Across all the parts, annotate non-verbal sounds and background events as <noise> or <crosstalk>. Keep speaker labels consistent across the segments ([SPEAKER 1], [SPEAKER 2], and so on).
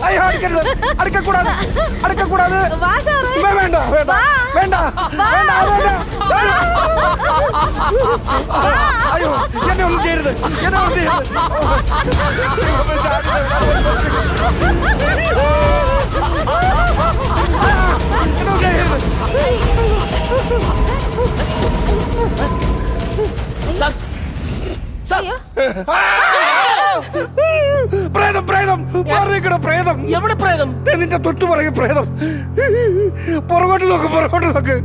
[SPEAKER 1] ஐயோ அடிக்கிறது. அடிக்க கூடாது அடிக்க கூடாது வேண்டாம் வேண்டாம். வேண்டாம். வேண்டாம் ஐயோ என்ன
[SPEAKER 2] ஒன்று செய்யுது
[SPEAKER 3] என்ன
[SPEAKER 1] ஒன்று செய்யுது മാറിക്കട പ്രേതം.
[SPEAKER 2] എവിടെ പ്രേതം?
[SPEAKER 1] ദേ നിന്റെ തൊട്ട് പറയും പ്രേതം. പുറകോട്ട് നോക്ക് പുറകോട്ട് നോക്ക്.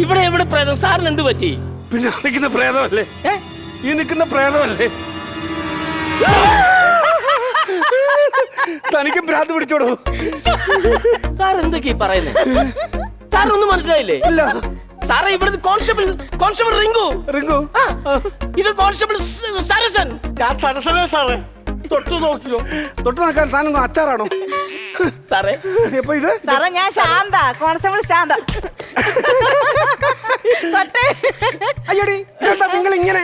[SPEAKER 2] ഇവിടെ എവിടെ പ്രേതം? സാറിന് എന്ത് പറ്റി?
[SPEAKER 1] പിന്നെ ആ നിൽക്കുന്ന പ്രേതമല്ലേ?
[SPEAKER 2] ഏ?
[SPEAKER 1] ഈ നിൽക്കുന്ന പ്രേതമല്ലേ? തനിക്കും ഭ്രാന്ത് പിടിച്ചോടോ?
[SPEAKER 2] സാർ എന്തൊക്കെയാ പറയുന്നത് സാറിനൊന്നും മനസ്സിലായില്ലേ?
[SPEAKER 1] ഇല്ല.
[SPEAKER 2] സാറേ ഇവിടുന്ന് കോൺസ്റ്റബിൾ കോൺസ്റ്റബിൾ റിങ്കു.
[SPEAKER 1] റിങ്കു?
[SPEAKER 2] ആ, ഇത് കോൺസ്റ്റബിൾ സ- സരസൻ.
[SPEAKER 4] ഞാൻ സരസനെ സാറേ. തൊട്ടു നോക്കിയോ?
[SPEAKER 1] തൊട്ട് നോക്കാൻ താനൊന്ന് അച്ചാറാണോ?
[SPEAKER 2] സാറേ.
[SPEAKER 1] ഇപ്പൊ ഇത്?
[SPEAKER 3] സാറേ ഞാൻ ശാന്ത. കോൺസ്റ്റബിൾ ശാന്ത.
[SPEAKER 1] അയ്യടി എന്താ നിങ്ങൾ ഇങ്ങനെ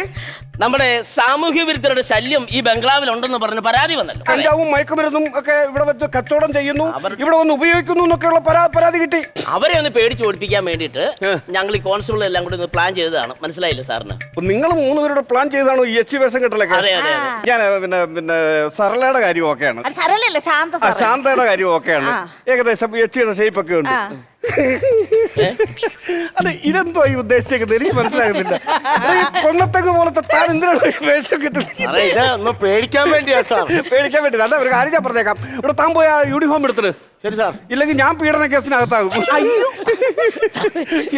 [SPEAKER 2] നമ്മുടെ സാമൂഹ്യ വിരുദ്ധരുടെ ശല്യം ഈ ബംഗ്ലാവിൽ ഉണ്ടെന്ന് പറഞ്ഞ് പരാതി വന്നല്ലോ.
[SPEAKER 1] കഞ്ചാവും മയക്കുമരുന്നും ഒക്കെ ഇവിടെ വെച്ച് കച്ചവടം ചെയ്യുന്നു. ഇവിടെ വന്ന് ഉപയോഗിക്കുന്നു എന്നൊക്കെയുള്ള പരാ- പരാതി കിട്ടി.
[SPEAKER 2] അവരെ ഒന്ന് പേടിച്ച് ഓടിപ്പിക്കാൻ വേണ്ടിയിട്ട് ഞങ്ങൾ ഈ കോൺസ്റ്റബിൾ എല്ലാം കൂടി ഒന്ന് പ്ലാൻ ചെയ്തതാണ്. മനസ്സിലായില്ലേ സാറിന്?
[SPEAKER 1] നിങ്ങൾ മൂന്ന് പേരുടെ പ്ലാൻ ചെയ്താണോ ഈ എച്ച് വേഷം കെട്ടലൊക്കെ
[SPEAKER 2] അതെ അതെ അതെ.
[SPEAKER 1] ഞാൻ പിന്നെ പിന്നെ സരളയുടെ കാര്യം
[SPEAKER 3] സാറേ
[SPEAKER 1] ശാന്തയുടെ കാര്യം ഓക്കെയാണ്.
[SPEAKER 3] ആ.
[SPEAKER 1] ഏകദേശം എച്ചിയുടെ ഷേപ്പ് ഒക്കെ ഉണ്ട്. അതെ ഇതെന്തോ ഈ ഉദ്ദേശിച്ചേക്കുന്നത്? എനിക്ക് മനസ്സിലാകുന്നില്ല. ഈ കൊന്നത്തങ്ങ് പോലത്തെ താൻ എന്തിനാണ് വേഷം കിട്ടുന്നത്?
[SPEAKER 4] പേടിക്കാൻ വേണ്ടിയാ സാർ.
[SPEAKER 1] പേടിക്കാൻ വേണ്ടി. അല്ല ഒരു കാര്യം ഞാൻ പറഞ്ഞേക്കാം. ഇവിടെ താൻ പോയി ആ യൂണിഫോം എടുത്തിട്ട്
[SPEAKER 4] ശരി സാർ.
[SPEAKER 1] ഇല്ലെങ്കിൽ ഞാൻ പീഡന കേസിനകത്താകും.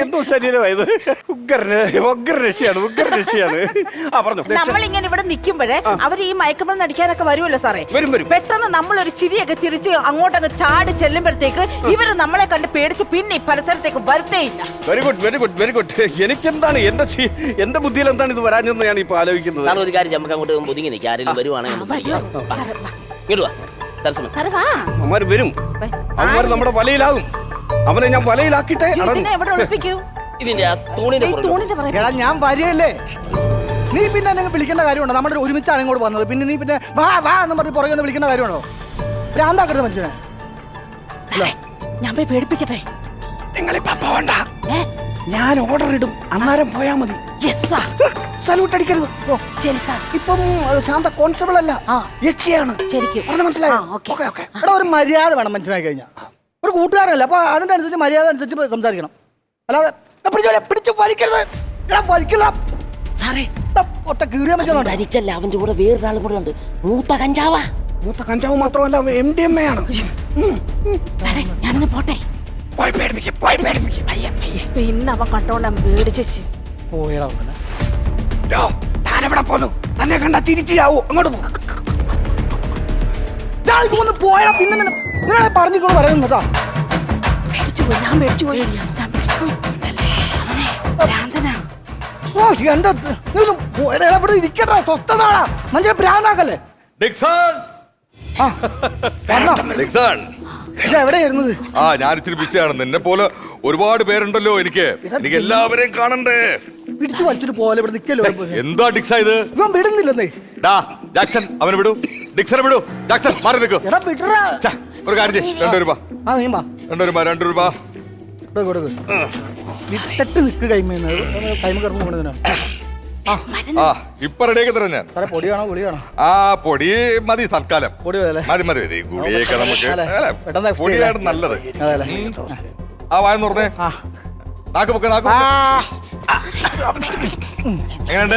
[SPEAKER 1] എന്തോ ശരീരമായത്? ഉഗ്രന് ഉഗ്ര രക്ഷയാണ് ഉഗ്ര രക്ഷയാണ്. ആ പറഞ്ഞു. <laughs>
[SPEAKER 3] നമ്മൾ ഇങ്ങനെ ഇവിടെ നിൽക്കുമ്പോഴേ അവർ ഈ മയക്കുമരുന്ന് അടിക്കാനൊക്കെ വരുമല്ലോ സാറേ.
[SPEAKER 1] വരും, വരും.
[SPEAKER 3] പെട്ടെന്ന് നമ്മൾ ഒരു ചിരിയൊക്കെ ചിരിച്ച് അങ്ങോട്ടങ്ങ് ചാടി ചെല്ലുമ്പോഴത്തേക്ക് ഇവർ നമ്മളെ കണ്ട് പേടിച്ച് പിന്നെ ഈ പരിസരത്തേക്ക് വരുത്തേയില്ല
[SPEAKER 1] very good very good very good എനിക്കെന്താണ് എന്റെ ചി- എന്റെ ബുദ്ധിയിൽ എന്താണ് ഇത് വരാഞ്ഞെന്ന് ഞാൻ ഇപ്പൊ ആലോചിക്കുന്നത്?
[SPEAKER 2] സാർ ഒരു കാര്യം നമുക്ക് അങ്ങോട്ട് ഒതുങ്ങി നിൽക്കാം ആരെങ്കിലും വരുവാണെങ്കിൽ ഒന്ന്. വിളിക്കാം. വാ. ഇങ്ങോട്ട് വാ. തത്സമയം
[SPEAKER 1] അവന്മാര് വരും. അവന്മാർ നമ്മുടെ വലയിലാകും. അവനെ ഞാൻ വലയിലാക്കിട്ടെ
[SPEAKER 3] ഇതിനെ എവിടെ ഒളിപ്പിക്കൂ?
[SPEAKER 2] ഇതിന്റെ ആ തൂണിന്റെ പുറകിൽ.
[SPEAKER 5] എടാ ഞാൻ വരികയല്ലേ? നീ പിന്നെ എന്നെ വിളിക്കേണ്ട കാര്യമുണ്ടോ? നമ്മുടെ ഒരുമിച്ചാണ് ഇങ്ങോട്ട് വന്നത്. പിന്നെ നീ പിന്നെ വാ വാ എന്ന് പറഞ്ഞ് പുറകെ ഒന്ന് വിളിക്കേണ്ട കാര്യമുണ്ടോ? ഭ്രാന്താക്കരുത് മനുഷ്യനെ.
[SPEAKER 3] ഞാൻ പോയി പേടിപ്പിക്കട്ടെ.
[SPEAKER 1] നിങ്ങളിപ്പോ പോവണ്ട
[SPEAKER 3] ഏ?
[SPEAKER 1] ഞാൻ ഓർഡർ ഇടും. അന്നേരം പോയാ മതി.
[SPEAKER 3] യെസ് സാർ
[SPEAKER 1] സല്യൂട്ട് അടിക്കരുത്.
[SPEAKER 3] ഓ ശരി സാർ.
[SPEAKER 1] ഇപ്പം ശാന്ത കോൺസ്റ്റബിൾ അല്ല.
[SPEAKER 3] ആ.
[SPEAKER 1] യക്ഷിയാണ്.
[SPEAKER 3] ശരിക്കും.
[SPEAKER 1] പറഞ്ഞ മനസ്സിലായോ?
[SPEAKER 3] ഓക്കേ.
[SPEAKER 1] ഓക്കേ.
[SPEAKER 5] എടാ ഒരു മര്യാദ വേണം മനസ്സിലാക്കി കഴിഞ്ഞാൽ ഒരു കൂട്ടുകാരനല്ല. അപ്പൊ അതിന്റെ അനുസരിച്ച് മര്യാദ അനുസരിച്ച് സംസാരിക്കണം. അല്ലാതെ "എടാ, പിടിച്ചു പിടിച്ചു വലിക്കരുത്. എടാ വലിക്കല
[SPEAKER 3] സാറേ.
[SPEAKER 5] ഒറ്റ കീറിയാൻ പറ്റുന്നുണ്ടോ
[SPEAKER 2] ധരിച്ചല്ല അവന്റെ കൂടെ വേറൊരാളും കൂടെ ഉണ്ട്. മൂത്ത കഞ്ചാവാ.
[SPEAKER 1] മൂത്ത കഞ്ചാവ് മാത്രമല്ല എം ഡി എം എ ആണ്.
[SPEAKER 3] സാറേ ഞാനിന്ന് പോട്ടെ.
[SPEAKER 1] പോയി പേടിപ്പിക്കും പോയി പേടിപ്പിക്കും
[SPEAKER 3] പിന്നെ അവൻ കണ്ടോണ്ടാ അവൻ പേടിച്ചു
[SPEAKER 5] പോയടാ.
[SPEAKER 1] താനെവിടെ പോന്നു? തന്നെ കണ്ട തിരിച്ചു ചാവൂ അങ്ങോട്ട് പോ.
[SPEAKER 5] ഡാ, ഇത് ഒന്ന് പോയടാ. പിന്നെ നിന്നെ- നിങ്ങളെ പറഞ്ഞിക്കൊണ്ട് പറയുന്നതാ
[SPEAKER 3] പോയി. ഞാൻ പോയി. ഞാൻ പോയി.
[SPEAKER 5] ഓ എന്താ ഇവിടെ ഇരിക്കട്ടാ സ്വസ്ഥതാടാ ഭ്രാന്താക്കല്ലേ? എവിടെയായിരുന്നത്?
[SPEAKER 6] ആ ഞാൻ ഇച്ചിരി ബിസിയാണ് നിന്നെ പോലെ ഒരുപാട് പേരുണ്ടല്ലോ എനിക്ക്. എനിക്ക് എല്ലാവരെയും കാണണ്ടേ?
[SPEAKER 5] പിടിച്ചു വലിച്ചിട്ട് പോലെ ഇവിടെ നിൽക്കല്ലോ
[SPEAKER 6] എന്താ ഡിക്സ ഇത്?
[SPEAKER 5] ഇവൻ വിടുന്നില്ലെന്നേ.
[SPEAKER 6] ഡാ ജാക്സൺ അവനെ വിടൂ. ഡിക്സനെ വിടൂ. ജാക്സൺ മാറി നിൽക്കൂ.
[SPEAKER 5] എടാ വിടറാ
[SPEAKER 6] ച ഒരു കാര്യം ചെയ്യ്. രണ്ട് രൂപ
[SPEAKER 5] ആ നീ വാ.
[SPEAKER 6] രണ്ട് രൂപ രണ്ട് രൂപ
[SPEAKER 5] കൊടുക്ക് കൊടുക്ക്. വിട്ടിട്ട് നിൽക്ക് കൈമേന്ന് കൈമ കിടന്ന് കൊണ്ടുവരാ
[SPEAKER 6] ആ. ഇപ്പൊ റെഡിയാക്കി തരാം ഞാൻ.
[SPEAKER 5] സാറേ ഗുളി വേണോ
[SPEAKER 6] ആ പൊടി മതി തൽക്കാലം.
[SPEAKER 5] പൊടി?
[SPEAKER 6] മതി മതി മതി ഗുളിയൊക്കെ നമുക്ക്.
[SPEAKER 5] അല്ലേ?
[SPEAKER 6] അല്ലേ,
[SPEAKER 5] പെട്ടെന്ന് എഫക്ട്
[SPEAKER 6] പൊടിയാണ്. നല്ലത്. ആ വായ തുറന്നേ.
[SPEAKER 5] ആ.
[SPEAKER 6] നാക്ക് പൊക്കെ നാക്ക് എങ്ങനെയുണ്ട്.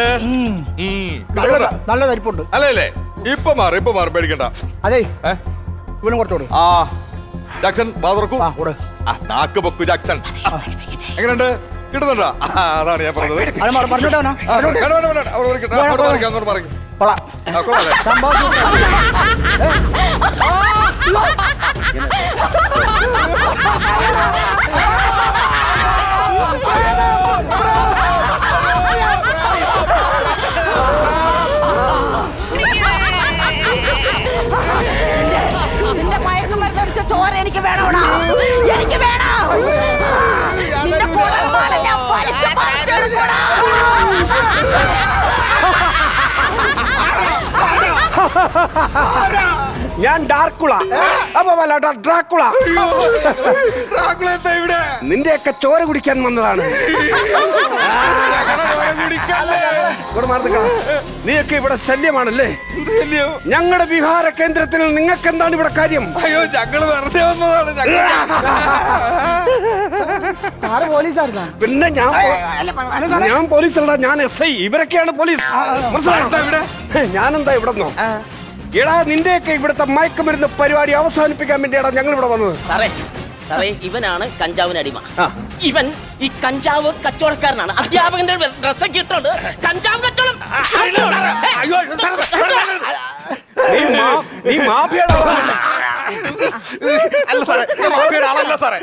[SPEAKER 5] നല്ല തരിപ്പുണ്ട്.
[SPEAKER 6] അല്ലേ അല്ലേ ഇപ്പൊ മാറി ഇപ്പൊ മാറി. പേടിക്കണ്ട.
[SPEAKER 5] അതെ.
[SPEAKER 6] ഏ?
[SPEAKER 5] ഇവനും കുറച്ചോട്
[SPEAKER 6] ആ. ജാക്സൺ വാ
[SPEAKER 5] ആ കൂടെ
[SPEAKER 6] ആ, നാക്ക് പൊക്കു ജാക്സൺ. എങ്ങനെയുണ്ട്? കിട്ടുന്നുണ്ടോ? ആ, അതാണ് ഞാൻ പറഞ്ഞത്.
[SPEAKER 5] അത് മറ- പറഞ്ഞോട്ടാ
[SPEAKER 6] ആ, വേണ്ട, വേണ്ട, വേണ്ട. അവിടെ ഇരിക്കട്ടെ. അങ്ങോട്ട് മാറിക്ക്, അങ്ങോട്ട് മാറിക്ക്.
[SPEAKER 5] കൊള്ളാം.
[SPEAKER 6] ആ, കൊള്ളാല്ലേ?
[SPEAKER 5] സംഭവം
[SPEAKER 3] ഞാൻ
[SPEAKER 1] ഡാർക്കുള. അപ്പൊ വല്ല ഡ്രാക്കുള.
[SPEAKER 6] ഇവിടെ?
[SPEAKER 1] നിന്റെയൊക്കെ ചോര കുടിക്കാൻ വന്നതാണ്. ഇവിടെ മാറി നിൽക്കണം. നീയൊക്കെ ഇവിടെ ശല്യമാണല്ലേ? ഞങ്ങളുടെ വിഹാര കേന്ദ്രത്തിൽ നിങ്ങൾക്ക് എന്താണ് ഇവിടെ കാര്യം?
[SPEAKER 6] അയ്യോ ഞങ്ങൾ വെറുതെ വന്നതാണ് ഞങ്ങൾ
[SPEAKER 5] സാറ് പോലീസായിരുന്നാ?
[SPEAKER 1] പിന്നെ ഞാൻ ഞാൻ പോലീസല്ല ഞാൻ എസ് ഐ. ഇവരൊക്കെയാണ് പോലീസ്. മനസ്സിലായോ? ഞാനെന്താ ഇവിടെ നിന്നോ? എടാ നിന്റെയൊക്കെ ഇവിടുത്തെ മയക്കുമരുന്ന് പരിപാടി അവസാനിപ്പിക്കാൻ വേണ്ടിയാടാ ഞങ്ങൾ ഇവിടെ വന്നത്.
[SPEAKER 2] സാറേ സാറേ ഇവനാണ് കഞ്ചാവിന് അടിമ. ഇവൻ ഈ കഞ്ചാവ് കച്ചവടക്കാരനാണ്. അധ്യാപകന്റെ ഡ്രസ്സൊക്കെ ഇട്ടുണ്ട് കഞ്ചാവ് കച്ചവടം.
[SPEAKER 1] നീ.
[SPEAKER 6] അല്ല സാറേ ഞാൻ മാഫിയുടെ ആളല്ല സാറേ.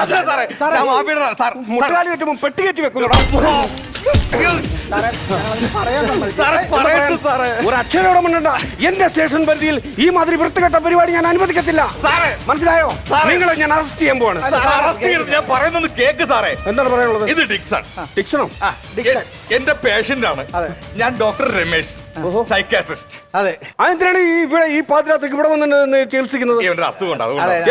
[SPEAKER 6] അല്ല സാറേ ഞാൻ മാഫിയുടെ ആളാ. സാർ
[SPEAKER 1] മുട്ടുകാലി കെട്ടുമ്പോ പെട്ടി കെട്ടി വെക്കുന്നോടാ.
[SPEAKER 5] സാറേ ഞങ്ങളത്
[SPEAKER 6] സാറേ പറയട്ടെ സാറേ.
[SPEAKER 1] ഒരു അക്ഷരോടെ മുന്നണ്ട എന്റെ സ്റ്റേഷൻ പരിധിയിൽ ഈ മാതിരി വൃത്തികെട്ട പരിപാടി ഞാൻ അനുവദിക്കത്തില്ല.
[SPEAKER 6] സാറേ.
[SPEAKER 1] മനസ്സിലായോ? നിങ്ങളെ ഞാൻ അറസ്റ്റ് ചെയ്യാൻ പോവാണ്.
[SPEAKER 6] അറസ്റ്റ് ഞാൻ പറയുന്നത് കേക്ക് സാറേ.
[SPEAKER 1] എന്താണ് പറയാനുള്ളത്?
[SPEAKER 6] ഇത് ഡിക്സൺ.
[SPEAKER 1] ഡിക്ഷണോ
[SPEAKER 6] എന്റെ പേഷ്യന്റ് ആണ് ഞാൻ ഡോക്ടർ രമേശ് സൈക്കാട്രിസ്റ്റ്
[SPEAKER 5] അതെ.
[SPEAKER 1] അതെന്തിനാണ് ഇവിടെ ഈ പാതിരാത്രിക്ക് ഇവിടെ വന്ന് ചികിത്സിക്കുന്നത്?
[SPEAKER 6] അസുഖം?
[SPEAKER 5] അതായത്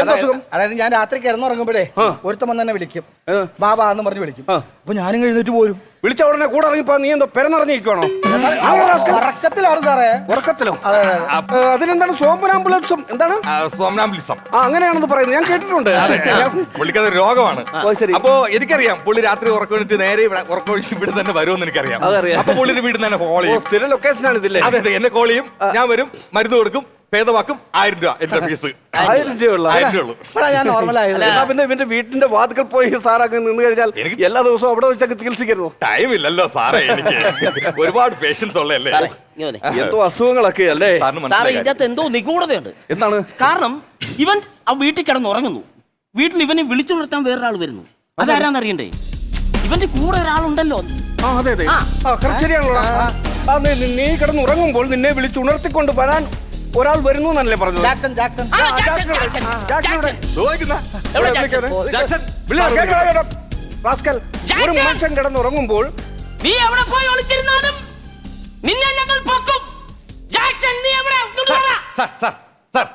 [SPEAKER 5] അതായത് ഞാൻ രാത്രി കിടന്നുറങ്ങുമ്പോഴേ ഒരുത്തം വന്ന് എന്നെ വിളിക്കും.
[SPEAKER 1] ബാബാന്ന്
[SPEAKER 5] ബാബാ എന്ന് പറഞ്ഞ് വിളിക്കും. അപ്പൊ ഞാനും എഴുന്നേറ്റ് പോരും.
[SPEAKER 1] വിളിച്ച ഉടനെ കൂടെ ഇറങ്ങിപ്പോ നീ എന്തോ പെരന്നിറങ്ങിയിരിക്കണോ
[SPEAKER 5] ഉറക്കത്തിലാണ് സാറേ.
[SPEAKER 1] ഉറക്കത്തിലോ? അതിനെന്താണ് എന്താണ്? ആ അങ്ങനെയാണെന്ന് പറയുന്നത്. ഞാൻ കേട്ടിട്ടുണ്ട്.
[SPEAKER 6] പുള്ളിക്കത് രോഗമാണ്.
[SPEAKER 1] ഓ, ശരി.
[SPEAKER 6] അപ്പോ എനിക്കറിയാം പുള്ളി രാത്രി ഉറക്കൊഴിച്ച് നേരെ ഇവിടെ ഉറക്കൊഴിച്ച് ഇവിടെ തന്നെ വരുമെന്ന് എനിക്കറിയാം. അപ്പൊ പുള്ളിയുടെ വീട് തന്നെ കോൾ ചെയ്യും.
[SPEAKER 1] സ്ഥിര ലൊക്കേഷൻ ആണ് ഇതില്ലേ
[SPEAKER 6] അതെ അതെ എന്നെ കോൾ ചെയ്യും. ഞാൻ വരും മരുന്ന് കൊടുക്കും. ഭേദമാക്കും ആയിരം രൂപ എന്റെ ഫീസ്.
[SPEAKER 1] ആയിരം രൂപയുള്ള.
[SPEAKER 6] ആയിരം രൂപ ഉള്ളൂ
[SPEAKER 5] ഇപ്പഴാ ഞാൻ നോർമൽ ആയത്.
[SPEAKER 1] എന്നാ പിന്നെ ഇവന്റെ വീട്ടിന്റെ വാതിക്കൽ പോയി സാർ അങ്ങ് നിന്ന് കഴിഞ്ഞാൽ
[SPEAKER 6] എനിക്ക്
[SPEAKER 1] എല്ലാ ദിവസവും അവിടെ വെച്ചൊക്കെ ചികിത്സിക്കരുത്
[SPEAKER 6] ടൈം ഇല്ലല്ലോ സാറേ എനിക്ക് ഒരുപാട് പേഷ്യൻസ് ഉള്ളതല്ലേ?
[SPEAKER 2] സാറേ ഇങ്ങ് വന്നേ.
[SPEAKER 1] എന്തോ അസുഖങ്ങളൊക്കെ അല്ലേ?
[SPEAKER 6] സാറിന്
[SPEAKER 2] സാറേ
[SPEAKER 6] മനസ്സിലായി
[SPEAKER 2] ഇതിനകത്ത് എന്തോ നിഗൂഢതയുണ്ട്.
[SPEAKER 1] എന്താണ്?
[SPEAKER 2] കാരണം ഇവൻ ആ വീട്ടിൽ കിടന്ന് ഉറങ്ങുന്നു. വീട്ടിൽ ഇവനെ വിളിച്ചുണർത്താൻ വേറൊരാൾ വരുന്നു. അതാരാന്ന് അറിയണ്ടേ? ഇവന്റെ കൂടെ ഒരാളുണ്ടല്ലോ.
[SPEAKER 1] ആ അതെ അതെ.
[SPEAKER 2] ആ.
[SPEAKER 1] ആ correct ശരിയാണല്ലോ. ആ. നീ- നീ- നീ കിടന്ന് ഉറങ്ങുമ്പോൾ നിന്നെ വിളിച്ചുണർത്തിക്കൊണ്ട് വരാൻ ഒരാൾ വരുന്നു എന്നല്ലേ പറഞ്ഞു
[SPEAKER 5] ജാക്സൺ ജാക്സൺ.
[SPEAKER 2] ആ, ജാക്സൺ, എവിടെ ജാക്സൺ?
[SPEAKER 1] റാസ്കൽ, ഒരു
[SPEAKER 2] ജാക്സൺ.
[SPEAKER 1] മനുഷ്യൻ കിടന്നുറങ്ങുമ്പോൾ
[SPEAKER 2] നീ എവിടെ പോയി ഒളിച്ചിരുന്നാലും നിന്നെ ഞങ്ങൾ പൊക്കും. ജാക്സൺ നീ എവിടെ? ഇങ്ങോട്ട് വാടാ.
[SPEAKER 6] Sir sir sir.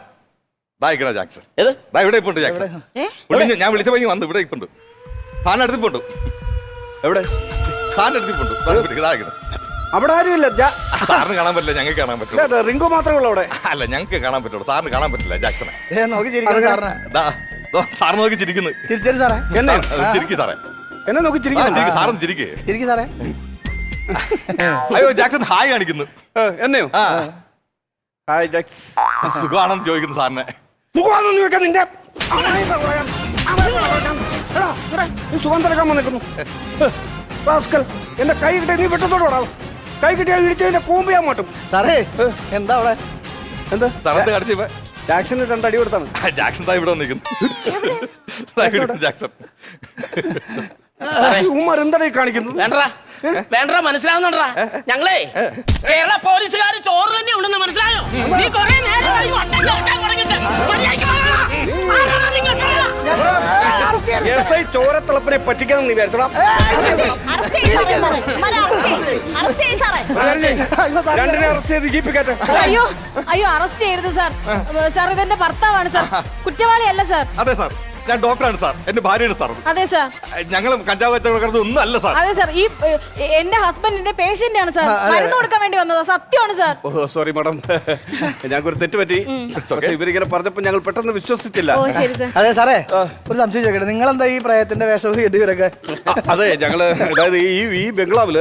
[SPEAKER 6] ദായിക്കണ ജാക്സൺ.
[SPEAKER 2] ഏത്?
[SPEAKER 6] ദാ ഇവിടെ ഇപ്പുണ്ട് ജാക്സൺ.
[SPEAKER 3] ഏ?
[SPEAKER 6] പുള്ളി ഞാൻ- ഞാൻ വിളിച്ചപ്പോ ഇങ്ങ് വന്നു. ഇവിടെ ഇപ്പുണ്ട് സാറിന് അടുത്തിപ്പുണ്ട്
[SPEAKER 1] എവിടെ?
[SPEAKER 6] സാറിന് അടുത്തിപ്പുണ്ട് ദാ ഇവിടെ.
[SPEAKER 1] അവിടെ ആരുമില്ല.
[SPEAKER 6] സാറിന് കാണാൻ പറ്റില്ല ഞങ്ങൾക്ക് കാണാൻ പറ്റില്ല
[SPEAKER 1] റിങ്കു മാത്രമേ ഉള്ളൂ അവിടെ.
[SPEAKER 6] അല്ല ഞങ്ങൾക്ക് കാണാൻ പറ്റുള്ളൂ. സാറിന് കാണാൻ പറ്റില്ല ജാക്സനെ.
[SPEAKER 5] ഏ നോക്കി ചിരിക്കുന്നു സാറിനെ.
[SPEAKER 6] സാറ് നോക്കി ചിരിക്കുന്നു.
[SPEAKER 5] തിരിച്ചു സാറേ.
[SPEAKER 1] എന്നെ
[SPEAKER 6] ചിരിക്കും സാറേ.
[SPEAKER 1] എന്നെ നോക്കി ചിരിക്കുന്നു
[SPEAKER 6] ചിരിക്ക്, സാറൊന്ന് ചിരിക്കേ.
[SPEAKER 5] ചിരിക്കും സാറേ.
[SPEAKER 6] അയ്യോ ജാക്സൺ ഹായ് കാണിക്കുന്നു.
[SPEAKER 1] എന്നെയോ? Hi Jacks.
[SPEAKER 6] സുഖമാണെന്ന് ചോദിക്കുന്നു സാറിനെ.
[SPEAKER 1] സുഖമാണെന്ന് ചോദിക്കാൻ നിന്റെ സുഖം തിരക്കാൻ വന്നിരിക്കുന്നു എന്റെ കൈ കിട്ടിയ നീ വിട്ടത്തോടാ കൈ കിട്ടിയാൽ ഇടിച്ചതിന്റെ കൂമ്പ് ഞാൻ മാട്ടും
[SPEAKER 5] സാറേ എന്താ അവിടെ?
[SPEAKER 1] എന്താ? ജാക്സന് രണ്ടടി കൊടുത്താണ്
[SPEAKER 6] ജാക്സൺ താ ഇവിടെ വന്നിരിക്കുന്നു. ജാക്സൺ.
[SPEAKER 1] ഉമ്മർ എന്താ ഈ കാണിക്കുന്നത്?
[SPEAKER 2] വേണ്ടടാ. വേണ്ടടാ ഞങ്ങളേ കേരള പോലീസുകാർ ചോറ് തന്നെ ഉണ്ടെന്ന് മനസ്സിലായോ? നീ കൊറേ നേരമായി
[SPEAKER 1] എസ് ഐ ചോരത്തിളപ്പിനെ പറ്റിക്കാൻ നീ വിചാരിച്ചോടാ
[SPEAKER 3] അറസ്റ്റ് ചെയ്യ്. സാറേ, സാറേ. ഇവനെ അറസ്റ്റ് ചെയ്യ്. അറസ്റ്റ് ചെയ്യ്
[SPEAKER 1] രണ്ടിനെ അറസ്റ്റ് ചെയ്ത് ജീപ്പിക്കട്ടെ
[SPEAKER 7] അയ്യോ അയ്യോ അറസ്റ്റ് ചെയ്യരുത് സാർ. സാർ ഇതെന്റെ ഭർത്താവാണ് സാർ. കുറ്റവാളിയല്ല സാർ.
[SPEAKER 6] അതെ സാർ. ഞാൻ ഡോക്ടറാണ് സാർ. എന്റെ ഭാര്യയാണ് സാർ.
[SPEAKER 7] അതെ സാർ.
[SPEAKER 6] ഞങ്ങൾ കഞ്ചാവ് കച്ചവടക്കാരത് ഒന്നും അല്ല സാർ.
[SPEAKER 7] അതെ സാർ. ഈ എന്റെ ഹസ്ബൻഡിന്റെ പേഷ്യന്റ് ആണ് സാർ. മരുന്ന് കൊടുക്കാൻ വേണ്ടി വന്നതാ. സത്യമാണ് സാർ.
[SPEAKER 1] ഓ സോറി മാഡം ഞങ്ങൾക്ക് ഒരു തെറ്റ് പറ്റി. ഇവരിങ്ങനെ പറഞ്ഞപ്പോ ഞങ്ങൾ പെട്ടെന്ന് വിശ്വസിച്ചില്ല.
[SPEAKER 7] ഓ ശരി സാർ.
[SPEAKER 5] അതെ സാറേ ഒരു സംശയം ചോദിക്കട്ടെ. നിങ്ങൾ എന്താ ഈ പ്രയത്തിന്റെ വേഷം
[SPEAKER 1] അ- അതെ ഞങ്ങൾ അതായത് ഈ ഈ
[SPEAKER 5] ബംഗ്ലാവിൽ.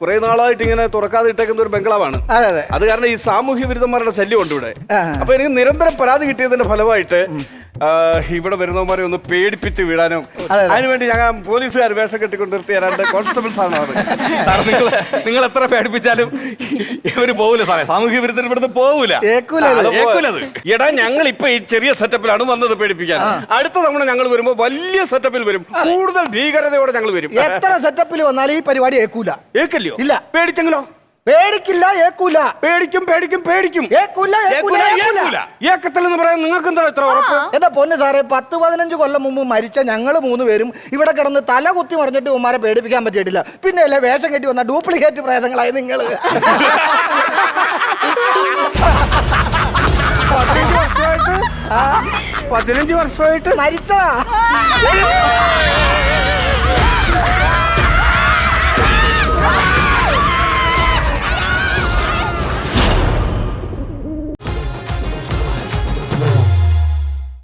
[SPEAKER 1] കുറെ നാളായിട്ട് ഇങ്ങനെ തുറക്കാതെ ഇട്ടേക്കുന്ന ഒരു ബംഗ്ലാവാണ്.
[SPEAKER 5] അതെ അതെ.
[SPEAKER 1] അത് കാരണം ഈ സാമൂഹ്യ വിരുദ്ധന്മാരുടെ ശല്യം ഉണ്ട് ഇവിടെ. അപ്പൊ എനിക്ക് നിരന്തരം പരാതി കിട്ടിയതിന്റെ ഫലമായിട്ട് ഇവിടെ വരുന്നവന്മാരെ ഒന്ന് പേടിപ്പിച്ച് വിടാനും.
[SPEAKER 5] അതിനു
[SPEAKER 1] അതിനുവേണ്ടി ഞങ്ങൾ പോലീസുകാർ വേഷം കെട്ടിക്കൊണ്ട് നിർത്തി തരാണ്ട് കോൺസ്റ്റബിൾസ് ആണ് അത്
[SPEAKER 6] നിങ്ങൾ നിങ്ങൾ എത്ര പേടിപ്പിച്ചാലും ഇവർ പോകൂല സാറേ. സാമൂഹ്യ വിരുദ്ധർ ഇവിടുന്ന് ഏക്കൂലത്.
[SPEAKER 1] എടാ ഞങ്ങൾ ഇപ്പൊ ഈ ചെറിയ സെറ്റപ്പിലാണ് വന്നത് പേടിപ്പിക്കാൻ. അടുത്ത തവണ ഞങ്ങൾ വരുമ്പോ വലിയ സെറ്റപ്പിൽ വരും. കൂടുതൽ ഭീകരതയോടെ ഞങ്ങൾ വരും.
[SPEAKER 5] എത്ര സെറ്റപ്പിൽ വന്നാലും ഈ പരിപാടി ഏക്കൂല.
[SPEAKER 1] ഏക്കല്ലോ
[SPEAKER 5] ഇല്ല.
[SPEAKER 1] പേടിച്ചെങ്കിലോ?
[SPEAKER 5] പേടിക്കില്ല ഏക്കൂല.
[SPEAKER 1] പേടിക്കും പേടിക്കും പേടിക്കും.
[SPEAKER 5] ഏക്കൂല ഏക്കൂല
[SPEAKER 6] ഏക്കൂല.
[SPEAKER 1] ഏക്കത്തിൽ എന്ന് പറയാൻ നിങ്ങൾക്ക് എന്താ ഇത്ര ഉറപ്പ്?
[SPEAKER 5] എന്താ പൊന്ന് സാറേ പത്ത് പതിനഞ്ച് കൊല്ലം മുമ്പ് മരിച്ച ഞങ്ങൾ മൂന്ന് പേരും ഇവിടെ കിടന്ന് തല കുത്തി മറിഞ്ഞിട്ട് ഉമ്മാരെ പേടിപ്പിക്കാൻ പറ്റിയിട്ടില്ല. പിന്നെ അല്ലേ വേഷം കെട്ടി വന്ന ഡ്യൂപ്ലിക്കേറ്റ് പ്രേതങ്ങളായി നിങ്ങൾ
[SPEAKER 1] പതിനഞ്ച് വർഷമായിട്ട്?
[SPEAKER 5] മരിച്ചതാ.